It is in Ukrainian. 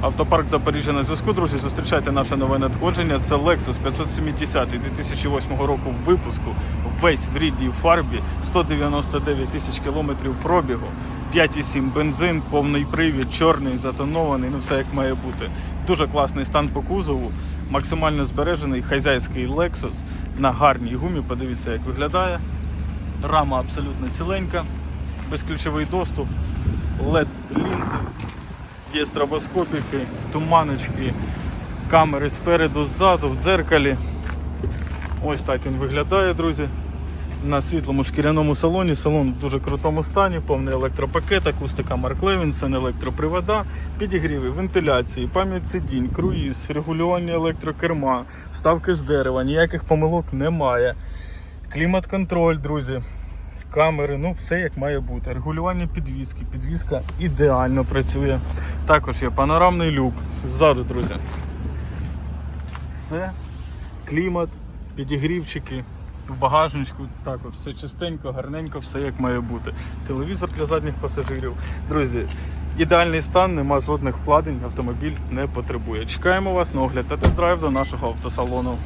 Автопарк Запоріжжя на зв'язку, друзі. Зустрічайте наше нове надходження. Це Lexus 570 2008 року випуску. Весь в рідній фарбі, 199 тисяч кілометрів пробігу, 5,7 бензин, повний привід, чорний, затонований, ну все як має бути. Дуже класний стан по кузову, максимально збережений хазяйський Lexus на гарній гумі. Подивіться, як виглядає. Рама абсолютно ціленька, безключовий доступ, LED лінзи, є стробоскопіки, туманочки, камери спереду, ззаду, в дзеркалі. Ось так він виглядає, друзі. На світлому шкіряному салоні. Салон в дуже крутому стані, повний електропакет, акустика Марк Левінсен, електропривода, підігріви, вентиляції, пам'ять сидінь, круїз, регулювання електрокерма, вставки з дерева, ніяких помилок немає. Клімат-контроль, друзі. Камери, ну все як має бути. Регулювання підвіски. Підвіска ідеально працює. Також є панорамний люк. Ззаду, друзі. Все. Клімат, підігрівчики. В багажничку також все чистенько, гарненько, все як має бути. Телевізор для задніх пасажирів. Друзі, ідеальний стан, нема жодних вкладень, автомобіль не потребує. Чекаємо вас на огляд та тест-драйв до нашого автосалону.